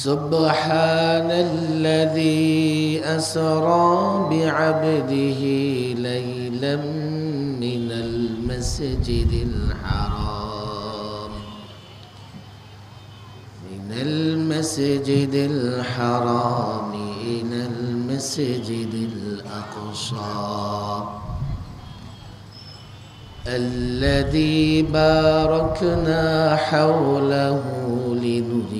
سبحان الذي أسرى بعبده ليلا من المسجد الحرام. من المسجد الحرام إلى المسجد الأقصى. الذي باركنا حوله لنريه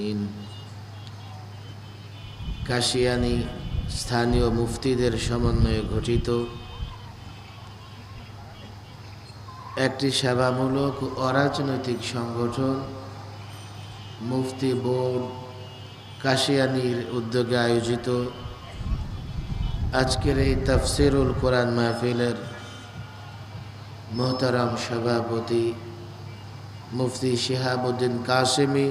কাশিয়ানি স্থানীয় মুফতিদের সমন্বয়ে গঠিত একটি সেবামূলক অরাজনৈতিক সংগঠন, মুফতি বোর্ড কাশিয়ানির উদ্যোগে আয়োজিত। আজকের এই তফসিরুল কোরআন মাহফিলের মোহতারাম সভাপতি মুফতি শিহাবুদ্দিন কাসেমি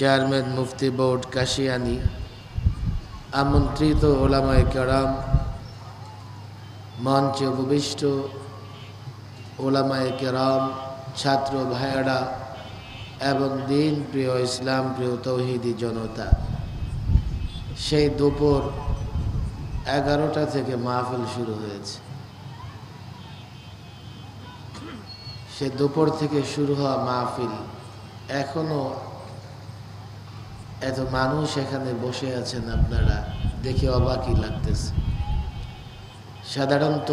চেয়ারম্যান মুফতি বোর্ড কাশিয়ানি, আমন্ত্রিত ওলামায় কেরাম, মঞ্চে উপবিষ্ট ওলামায় কেরাম, ছাত্র ভাইয়েরা এবং দিন প্রিয় ইসলাম, প্রিয় তৌহিদি জনতা। সেই দুপুর এগারোটা থেকে মাহফিল শুরু হয়েছে। সে দুপুর থেকে শুরু হওয়া মাহফিল এখনও এত মানুষ এখানে বসে আছেন আপনারা, দেখে অবাকই লাগতেছে। সাধারণত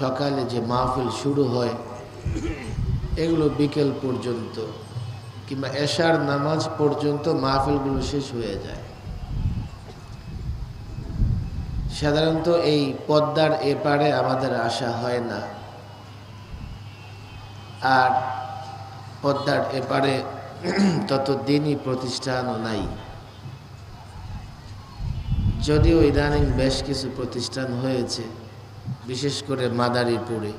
সকালে যে মাহফিল শুরু হয়, এগুলো বিকেল পর্যন্ত কিংবা এশার নামাজ পর্যন্ত মাহফিলগুলো শেষ হয়ে যায়। সাধারণত এই পদ্মার এপারে আমাদের আসা হয় না। আর পদ্মার এপারে তত দিনই প্রতিষ্ঠানও নাই। যদিও ইদানিং বেশ কিছু প্রতিষ্ঠান হয়েছে, বিশেষ করে মাদারীপুরে।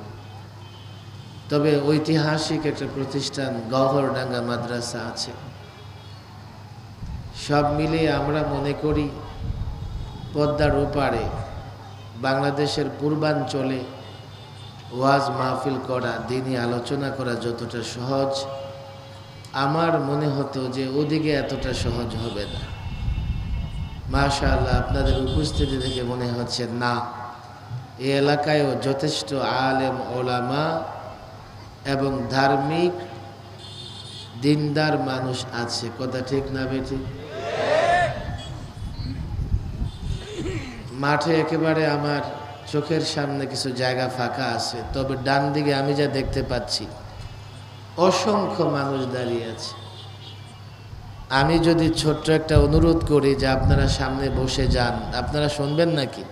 তবে ঐতিহাসিক একটা প্রতিষ্ঠান গহরডাঙ্গা মাদ্রাসা আছে। সব মিলিয়ে আমরা মনে করি, পদ্মার ওপারে বাংলাদেশের পূর্বাঞ্চলে ওয়াজ মাহফিল করা দিনই আলোচনা করা যতটা সহজ আমার মনে হতো যে ওদিকে এতটা সহজ হবে না। মাশাআল্লাহ, আপনাদের উপস্থিতি দেখে মনে হচ্ছে, না এই এলাকায়ও যথেষ্ট আলেম, ওলামা এবং ধার্মিক দিনদার মানুষ আছে। কথা ঠিক না বেঠি? মাঠে একেবারে আমার চোখের সামনে কিছু জায়গা ফাঁকা আছে, তবে ডান দিকে আমি যা দেখতে পাচ্ছি অসংখ্য মানুষ দাঁড়িয়ে আছে। আমি যদি ছোট্ট একটা অনুরোধ করি যে আপনারা সামনে বসে যান, আপনারা শুনবেন নাকি?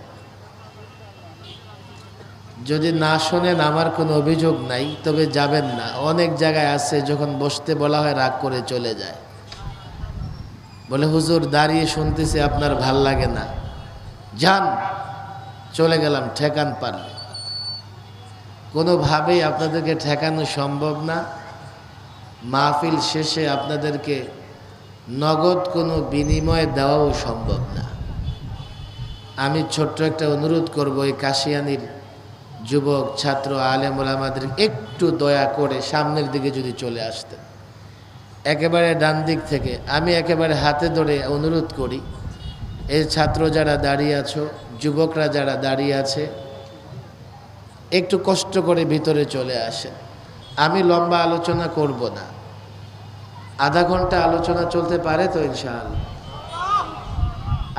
যদি না শোনেন, আমার কোনো অভিযোগ নাই, তবে যাবেন না। অনেক জায়গায় আছে, যখন বসতে বলা হয়, রাগ করে চলে যায়। বলে, হুজুর, দাঁড়িয়ে শুনতেছি, আপনার ভালো লাগে না। যান, চলে গেলাম, ঠেকান পারলে। কোনোভাবেই আপনাদেরকে ঠেকানো সম্ভব না। মাহফিল শেষে আপনাদেরকে নগদ কোনো বিনিময় দেওয়াও সম্ভব না। আমি ছোট্ট একটা অনুরোধ করব এই কাশিয়ানির যুবক, ছাত্র, আলেম ওলামাদের একটু দয়া করে সামনের দিকে যদি চলে আসতেন। একেবারে ডান দিক থেকে আমি একেবারে হাতে ধরে অনুরোধ করি, এই ছাত্র যারা দাঁড়িয়ে আছো, যুবকরা যারা দাঁড়িয়ে আছে, একটু কষ্ট করে ভিতরে চলে আসেন। আমি লম্বা আলোচনা করব না। আধা ঘণ্টা আলোচনা চলতে পারে তো ইনশাল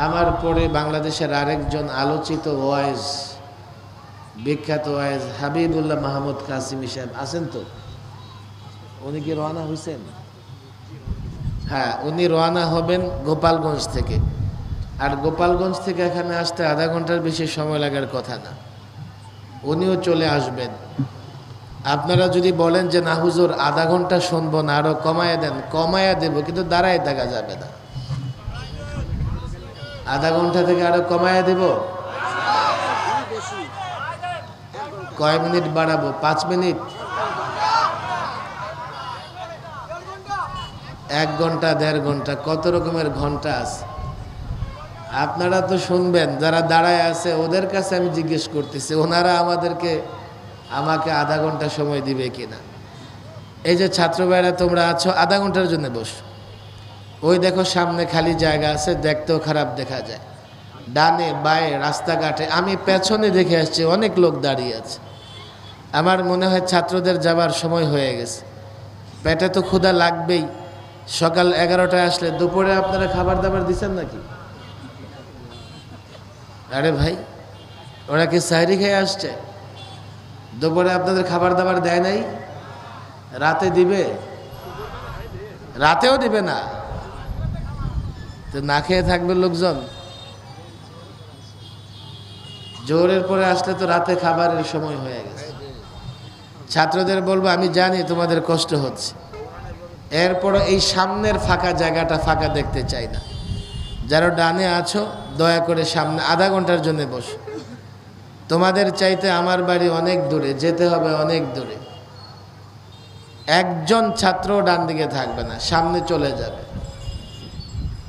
আমার পরে বাংলাদেশের আরেকজন আলোচিত ওয়াইজ, বিখ্যাত ওয়াইজ হাবিবুল্লাহ মাহমুদ কাসিমি সাহেব আছেন তো? উনি কি রওনা হয়েছেন হ্যাঁ উনি রওনা হবেন গোপালগঞ্জ থেকে। আর গোপালগঞ্জ থেকে এখানে আসতে আধা ঘণ্টার বেশি সময় লাগার কথা না। উনিও চলে আসবেন। আপনারা যদি বলেন যে, না হুজুর, আধা ঘণ্টা শুনব না, আরও কমায়া দেন কমায়া দেব, কিন্তু দাঁড়ায় থাকা যাবে না। আধা ঘণ্টা থেকে আরও কমায়া দেব? কয় মিনিট বাড়াবো? পাঁচ মিনিট? এক ঘণ্টা, দেড় ঘণ্টা, কত রকমের ঘণ্টা আছে? আপনারা তো শুনবেন, যারা দাঁড়ায় আছে, ওদের কাছে আমি জিজ্ঞেস করতেছি, ওনারা আমাদেরকে আমাকে আধা ঘণ্টা সময় দিবে কিনা? এই যে ছাত্র ভাইরা তোমরা আছো, আধা ঘণ্টার জন্য বস। ওই দেখো সামনে খালি জায়গা আছে, দেখতেও খারাপ দেখা যায়। ডানে বায়ে রাস্তাঘাটে, আমি পেছনে দেখে আসছি, অনেক লোক দাঁড়িয়ে আছে। আমার মনে হয় ছাত্রদের যাবার সময় হয়ে গেছে। পেটে তো ক্ষুধা লাগবেই। সকাল এগারোটায় আসলে দুপুরে আপনারা খাবার দাবার দিচ্ছেন নাকি? আরে ভাই, ওরা কি সাইরি খেয়ে আসছে? দুপুরে আপনাদের খাবার দাবার দেয় নাই? রাতে দিবে? রাতেও দিবে না? তো না খেয়ে থাকবে লোকজন? জোরের পরে আসলে তো রাতে খাবারের সময় হয়ে গেছে। ছাত্রদের বলব, আমি জানি তোমাদের কষ্ট হচ্ছে। এরপরও এই সামনের ফাঁকা জায়গাটা ফাঁকা দেখতে চাই না। যারা ডানে আছো, দয়া করে সামনে আধা ঘণ্টার জন্য বসো। তোমাদের চাইতে আমার বাড়ি অনেক দূরে, যেতে হবে অনেক দূরে। একজন ছাত্র ডান দিকে থাকবে না, সামনে চলে যাবে।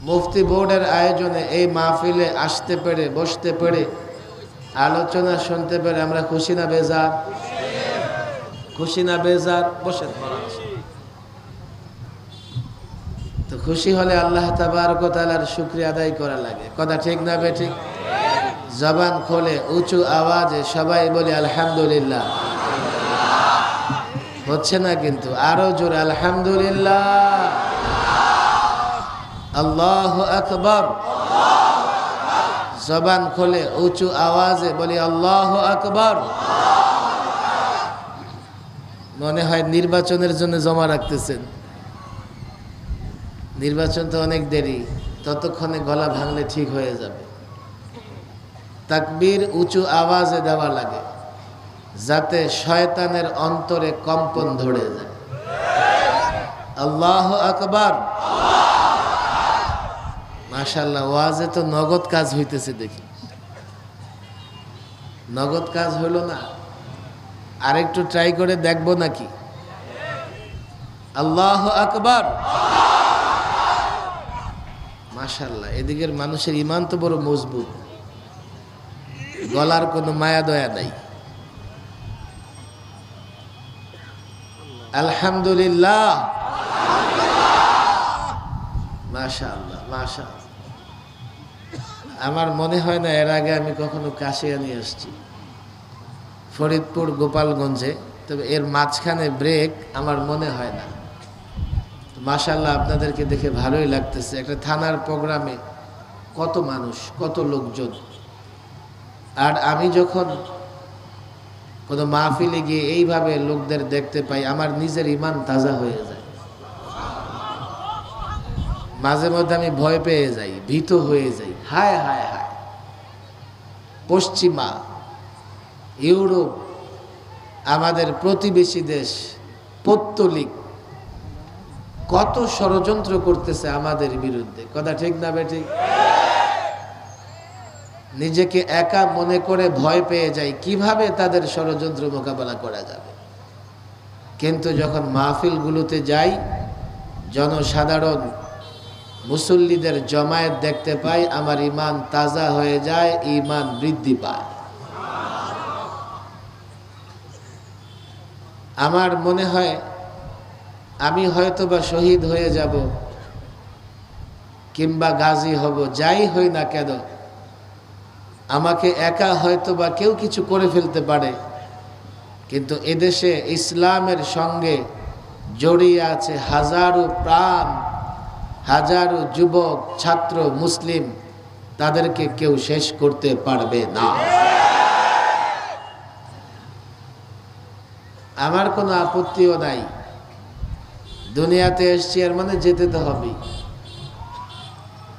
মুফতি বোর্ডের আয়োজনে এই মাহফিলে আসতে পেরে, বসতে পেরে, আলোচনা শুনতে পেরে আমরা খুশি না বেজার? খুশি না বেজার? বসে তো খুশি হলে আল্লাহ তাবারকতালার শুক্রিয়া আদায় করা লাগে। কথা ঠিক না বে ঠিক? জবান খোলে, উঁচু আওয়াজে সবাই বলে আলহামদুলিল্লাহ। হচ্ছে না কিন্তু, আরও জোরে আলহামদুলিল্লাহ। আল্লাহ আকবর। জবান খোলে, উঁচু আওয়াজে বলি আল্লাহ আকবর। মনে হয় নির্বাচনের জন্য জমা রাখতেছেন। নির্বাচন তো অনেক দেরি, ততক্ষণে গলা ভাঙলে ঠিক হয়ে যাবে। তাকবীর উঁচু আওয়াজে দেওয়া লাগে, যাতে শয়তানের অন্তরে কম্পন ধরে যায়। আল্লাহ আকবার। মাশাল্লাহ ওয়াজে তো নগদ কাজ হইতেছে দেখি। নগদ কাজ হইল না, আরেকটু ট্রাই করে দেখব নাকি? আল্লাহ আকবার। মাশাল্লাহ এদিকের মানুষের ইমান তো বড় মজবুত। গলার কোনো মায়া দয়া নাই। আলহামদুলিল্লাহ। আমার মনে হয় না এর আগে আমি কখনো কাশিয়া নিয়ে আসছি। ফরিদপুর, গোপালগঞ্জে, তবে এর মাঝখানে ব্রেক আমার মনে হয় না। মাশাল্লাহ আপনাদেরকে দেখে ভালোই লাগতেছে। একটা থানার প্রোগ্রামে কত মানুষ, কত লোকজন আর আমি যখন কোনো মাহফিলে গিয়ে এইভাবে লোকদের দেখতে পাই, আমার নিজের ইমান তাজা হয়ে যায়। মাঝে মধ্যে আমি ভয় পেয়ে যাই, ভীত হয়ে যাই। হায় হায় হায়। পশ্চিমা, ইউরোপ, আমাদের প্রতিবেশী দেশ, পত্তলিক, কত ষড়যন্ত্র করতেছে আমাদের বিরুদ্ধে। কথা ঠিক না, বেঠিক? নিজেকে একা মনে করে ভয় পেয়ে যায়, কীভাবে তাদের ষড়যন্ত্র মোকাবেলা করা যাবে? কিন্তু যখন মাহফিলগুলোতে যাই, জনসাধারণ মুসল্লিদের জমায়েত দেখতে পাই, আমার ইমান তাজা হয়ে যায় ইমান বৃদ্ধি পায়। আমার মনে হয়, আমি হয়তো বা শহীদ হয়ে যাব, কিংবা গাজী হব, যাই হই না কেন আমাকে একা হয়তো বা কেউ কিছু করে ফেলতে পারে। কিন্তু এদেশে ইসলামের সঙ্গে জড়িয়ে আছে হাজারো প্রাণ, হাজারো যুবক, ছাত্র, মুসলিম। তাদেরকে কেউ শেষ করতে পারবে না। আমার কোনো আপত্তিও নাই। দুনিয়াতে এসছি আর মানে যেতে তো হবেই।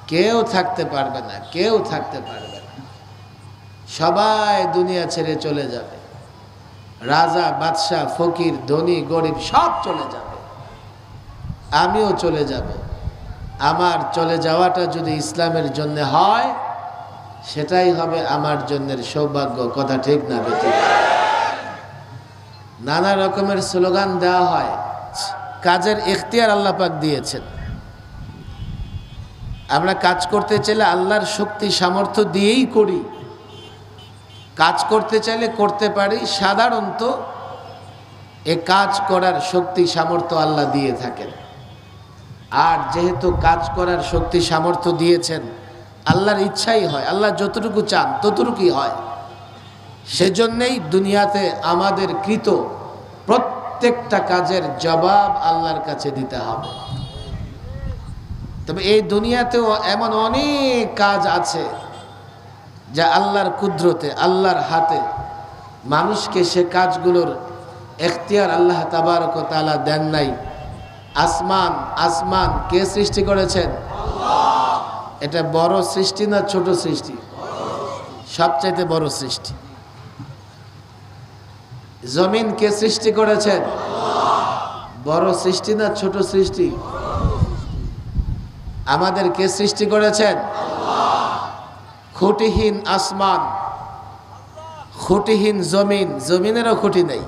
কেউ থাকতে পারবে না, কেউ থাকতে পারবে সবাই দুনিয়া ছেড়ে চলে যাবে। রাজা, বাদশাহ, ফকির, ধনী, গরিব সব চলে যাবে। আমিও চলে যাব। আমার চলে যাওয়াটা যদি ইসলামের জন্য হয়, সেটাই হবে আমার জন্যের সৌভাগ্য। কথা ঠিক না বেঠিক নানা রকমের স্লোগান দেওয়া হয়। কাজের এখতিয়ার আল্লাহ পাক দিয়েছেন। আমরা কাজ করতে চাইলে আল্লাহর শক্তি, সামর্থ্য দিয়েই করি। কাজ করতে চাইলে করতে পারি। সাধারণত এ কাজ করার শক্তি, সামর্থ্য আল্লাহ দিয়ে থাকেন। আর যেহেতু কাজ করার শক্তি, সামর্থ্য দিয়েছেন, আল্লাহর ইচ্ছাই হয়, আল্লাহ যতটুকু চান ততটুকুই হয়। সেজন্যেই দুনিয়াতে আমাদের কৃত প্রত্যেকটা কাজের জবাব আল্লাহর কাছে দিতে হবে। তবে এই দুনিয়াতেও এমন অনেক কাজ আছে যা আল্লাহর কুদরতে, আল্লাহর হাতে মানুষকে সে কাজগুলোর এখতিয়ার আল্লাহ তাবারক তালা দেন নাই। আসমান আসমান, কে সৃষ্টি করেছেন? এটা বড় সৃষ্টি না ছোট সৃষ্টি? সবচাইতে বড় সৃষ্টি। জমিন কে সৃষ্টি করেছেন? বড় সৃষ্টি না ছোট সৃষ্টি? আমাদের কে সৃষ্টি করেছেন? খুঁটিহীন আসমান, খুঁটিহীন জমিন, জমিনেরও খুঁটি নেই।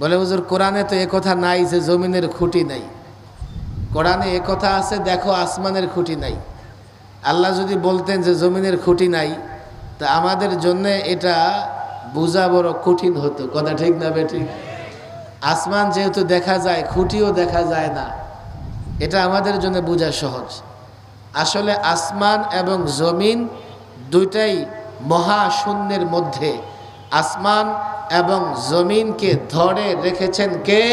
বলে, হুজুর, কোরআনে তো কথা নাই যে জমিনের খুঁটি নাই। কোরআনে কথা আছে, দেখো আসমানের খুঁটি নাই। আল্লাহ যদি বলতেন যে জমিনের খুঁটি নাই, তা আমাদের জন্যে এটা বোঝা বড় কঠিন হতো। কথা ঠিক না বেঠিক আসমান যেহেতু দেখা যায়, খুঁটিও দেখা যায় না। এটা আমাদের জন্য বোঝা সহজ। আসলে আসমান এবং জমিন দুইটাই মহাশূন্যের মধ্যে। আসমান এবং জমিনকে ধরে রেখেছেন কে?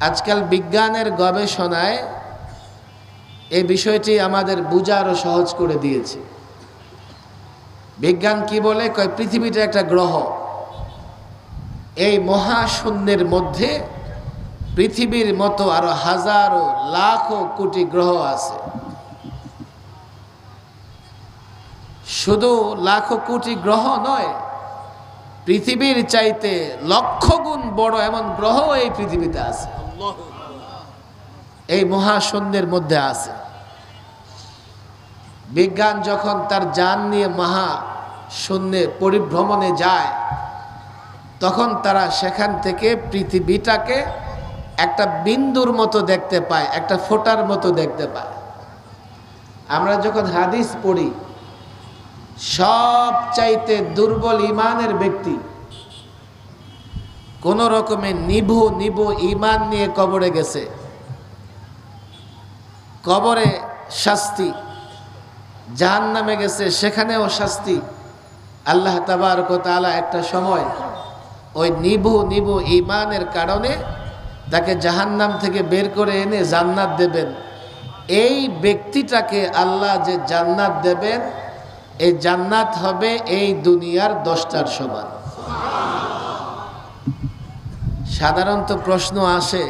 আজকাল বিজ্ঞানের গবেষণায় এই বিষয়টি আমাদের বোঝা আরও সহজ করে দিয়েছে। বিজ্ঞান কি বলে? কয়, পৃথিবীটা একটা গ্রহ। এই মহাশূন্যের মধ্যে পৃথিবীর মতো আরও হাজারো লাখো কোটি গ্রহ আছে। শুধু লাখো কোটি গ্রহ নয়, পৃথিবীর চাইতে লক্ষ গুণ বড় এমন গ্রহ এই পৃথিবীতে আছে। এই মহাশূন্যের মধ্যে আছে। বিজ্ঞান যখন তার যান নিয়ে মহা শূন্যে পরিভ্রমণে যায়, তখন তারা সেখান থেকে পৃথিবীটাকে একটা বিন্দুর মতো দেখতে পায়, একটা ফোটার মতো দেখতে পায়। আমরা যখন হাদিস পড়ি সব চাইতে দুর্বল ইমানের ব্যক্তি কোন রকমের নিভু নিভু ইমান নিয়ে কবরে গেছে। কবরে শাস্তি জাহান নামে গেছে, সেখানেও শাস্তি। আল্লাহ তাবার তালা একটা সময় ওই নিভু নিভু ইমানের কারণে তাকে জাহান্নাম থেকে বের করে এনে জান্নাত দেবেন। এই ব্যক্তিটাকে আল্লাহ যে জান্নাত দেবেন, এই জান্নাত হবে এই দুনিয়ার দশটার সমান। সাধারণত প্রশ্ন আসে,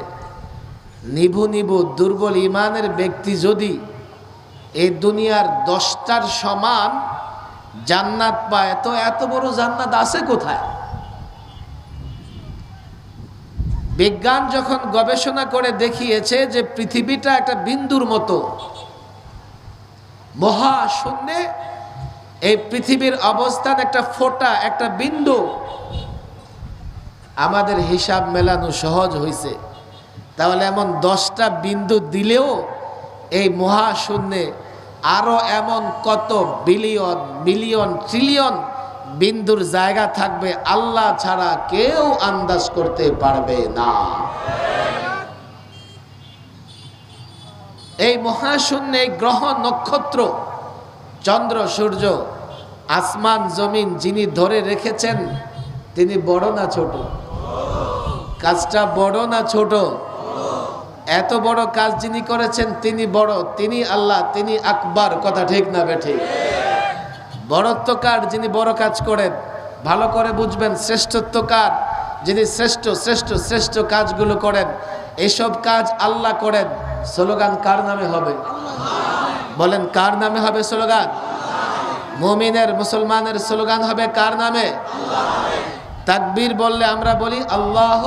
নিভু নিভু দুর্বল ইমানের ব্যক্তি যদি এই দুনিয়ার দশটার সমান জান্নাত পায়, তো এত বড় জান্নাত আছে কোথায়? বিজ্ঞান যখন গবেষণা করে দেখিয়েছে যে পৃথিবীটা একটা বিন্দুর মতো, মহাশূন্যে এই পৃথিবীর অবস্থান একটা ফোঁটা, একটা বিন্দু, আমাদের হিসাব মেলানো সহজ হয়েছে তাহলে এমন দশটা বিন্দু দিলেও এই মহাশূন্যে আরও এমন কত বিলিয়ন, মিলিয়ন, ট্রিলিয়ন বিন্দুর জায়গা থাকবে আল্লাহ ছাড়া কেউ আন্দাজ করতে পারবে না। এই মহাশূন্যে গ্রহ নক্ষত্র, চন্দ্র, সূর্য, আসমান, জমিন যিনি ধরে রেখেছেন, তিনি বড় না ছোট? কাজটা বড় না ছোট? এত বড় কাজ যিনি করেছেন, তিনি বড়, তিনি আল্লাহ, তিনি আকবার, কথা ঠিক না বেঠিক বড়ত্বকার যিনি বড় কাজ করেন, ভালো করে বুঝবেন শ্রেষ্ঠত্বকার যিনি শ্রেষ্ঠ শ্রেষ্ঠ শ্রেষ্ঠ কাজগুলো করেন, এসব কাজ আল্লাহ করেন। স্লোগান কার নামে হবে? বলেন, কার নামে হবে স্লোগান? মুমিনের, মুসলমানের স্লোগান হবে কার নামে? তাকবীর বললে আমরা বলি আল্লাহ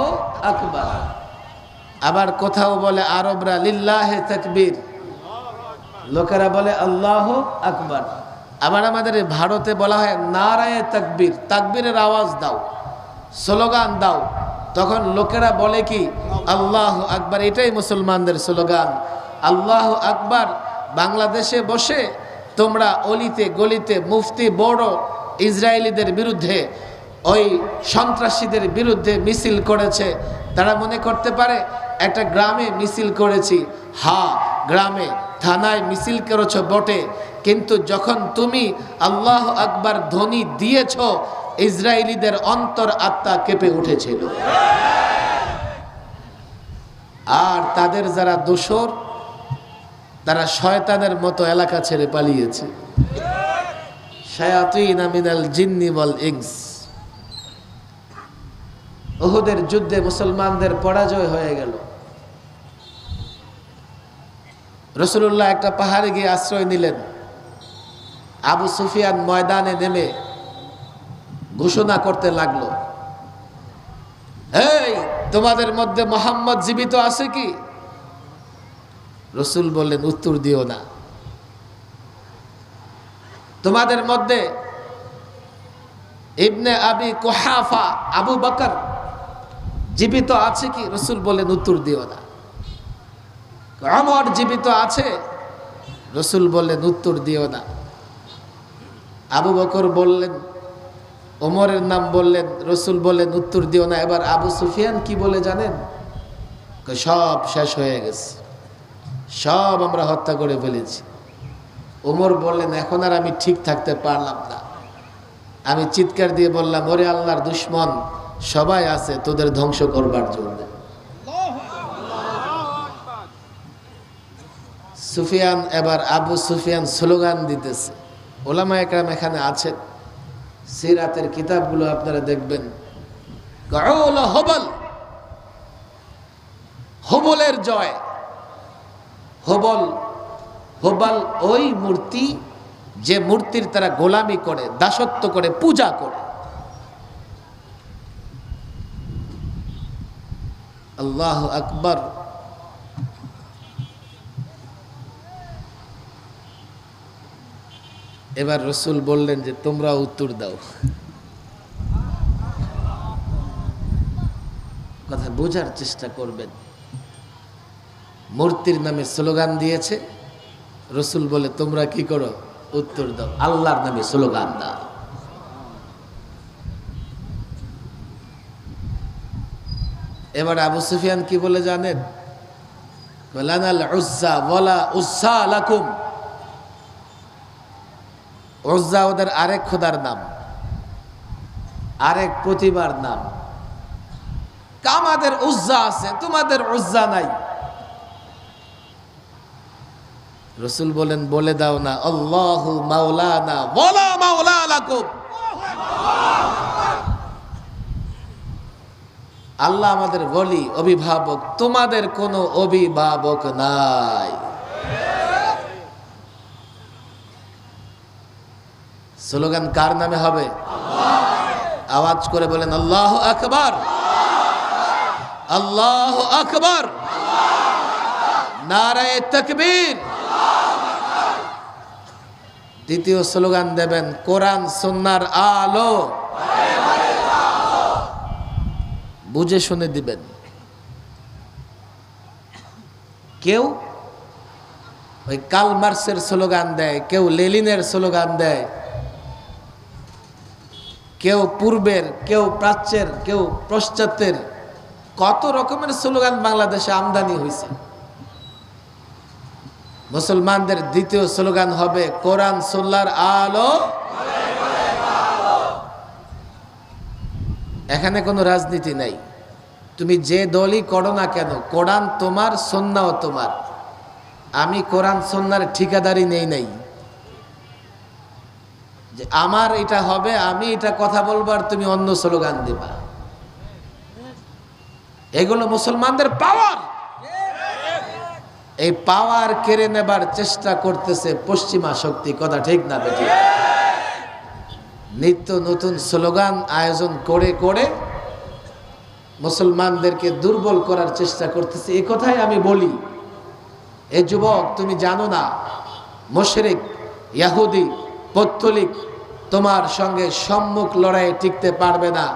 আকবার। আবার কোথাও বলে আরবরা লিল্লাহে তাকবীর। লোকেরা বলে আল্লাহ আকবার। আবার আমাদের ভারতে বলা হয়, নারায়ে তাকবীর। তাকবীরের আওয়াজ দাও, স্লোগান দাও। তখন লোকেরা বলে কি, আল্লাহ আকবার। এটাই মুসলমানদের স্লোগান। আল্লাহ আকবার। বাংলাদেশে বসে তোমরা অলিতে, গলিতে, মুফতি, বড় ইসরায়েলিদের বিরুদ্ধে, ওই সন্ত্রাসীদের বিরুদ্ধে মিছিল করেছে। তারা মনে করতে পারে, একটা গ্রামে মিছিল করেছি। হা গ্রামে। থানায় মিছিল করেছ বটে, কিন্তু যখন তুমি আল্লাহ আকবার ধ্বনি দিয়েছ ইসরায়েলিদের অন্তর আত্মা কেঁপে উঠেছিল। আর তাদের যারা দোসর তারা শয়তানের মতো এলাকা ছেড়ে পালিয়েছে। ইনস। ওহুদের যুদ্ধে মুসলমানদের পরাজয় হয়ে গেল। রসুল্লাহ একটা পাহাড়ে গিয়ে আশ্রয় নিলেন। আবু সুফিয়ান ময়দানে নেমে ঘোষণা করতে লাগল। এই তোমাদের মধ্যে মোহাম্মদ জীবিত আছে কি? রসুল বললেন, উত্তর দিও না। তোমাদের মধ্যে ইবনে আবি কোহাফা আবু বকর জীবিত আছে কি? রসুল বললেন, উত্তর দিও না। অমর জীবিত আছে। রসুল বললেন, উত্তর দিও না। আবু বকর বললেন, ওমরের নাম বললেন, রসুল বললেন, উত্তর দিও না। এবার আবু সুফিয়ান কি বলে জানেন? সব শেষ হয়ে গেছে। সব আমরা হত্যা করে ফেলেছি। ওমর বললেন, এখন আর আমি ঠিক থাকতে পারলাম না। আমি চিৎকার দিয়ে বললাম, ওরে আল্লাহর দুশ্মন, সবাই আছে, তোদের ধ্বংস করবার জন্য। সুফিয়ান, এবার আবু সুফিয়ান স্লোগান দিতেছে। ওলামা একরাম এখানে আছেন। সিরাতের কিতাবগুলো আপনারা দেখবেন। হবল, হবলের জয়। হবল হবল ওই মূর্তি যে মূর্তির তারা গোলামি করে, দাসত্ব করে, পূজা করে। আল্লাহ আকবর। এবার রসুল বললেন যে, তোমরা উত্তর দাও। কথা বোঝার চেষ্টা করবেন। মূর্তির নামে স্লোগান দিয়েছে। রসুল বলে, তোমরা কি করো? উত্তর দাও। আল্লাহর নামে স্লোগান দাও। এবার আবু সুফিয়ান কি বলে জানেন? লানাল উজ্জা বলা উজ্জা লাকুম। উজ্জা ওদের আরেক খোদার নাম, আরেক প্রতিবার নাম। কামাদের উজ্জা আছে, তোমাদের উজ্জা নাই। রসুল বলেন, বলে দাও না, আল্লাহু মাওলানা, ওয়ালা মাওলা লাকুম। আল্লাহ আমাদের বলি অভিভাবক, তোমাদের কোনো অভিভাবক নাই। স্লোগান কার নামে হবে? আওয়াজ করে বলেন, আল্লাহ আকবার। আল্লাহ আকবর। নারায় তকবীর। দ্বিতীয় স্লোগান দেবেন, কোরআন সন্ন্যার আলো। বুঝে শুনে দিবেন। কেউ ওই কাল মার্সের স্লোগান দেয়, কেউ লেলিনের স্লোগান দেয় কেউ পূর্বের, কেউ প্রাচ্যের, কেউ পশ্চাত্যের, কত রকমের স্লোগান বাংলাদেশে আমদানি হয়েছে। মুসলমানদের দ্বিতীয় স্লোগান হবে, কোরআন সোল্লার আলো। এখানে কোনো রাজনীতি নাই। তুমি যে দলই করো না কেন, কোরআন তোমার সন্নাও তোমার। আমি কোরআন সন্ন্যার ঠিকাদারি নেই নাই। যে আমার এটা হবে, আমি এটা কথা বলবার তুমি অন্য স্লোগান দিবা। এগুলো মুসলমানদের পাওয়ার এই পাওয়ার কেড়ে নেবার চেষ্টা করতেছে পশ্চিমা শক্তি, কথা ঠিক না বেঠিক? নিত্য নতুন স্লোগান আয়োজন করে করে মুসলমানদেরকে দুর্বল করার চেষ্টা করতেছে। এ কথাই আমি বলি। এ যুবক, তুমি জানো না, মোশরেক, ইয়াহুদি পত্তলিক তোমার সঙ্গে সম্মুখ লড়াই টিকতে পারবে না।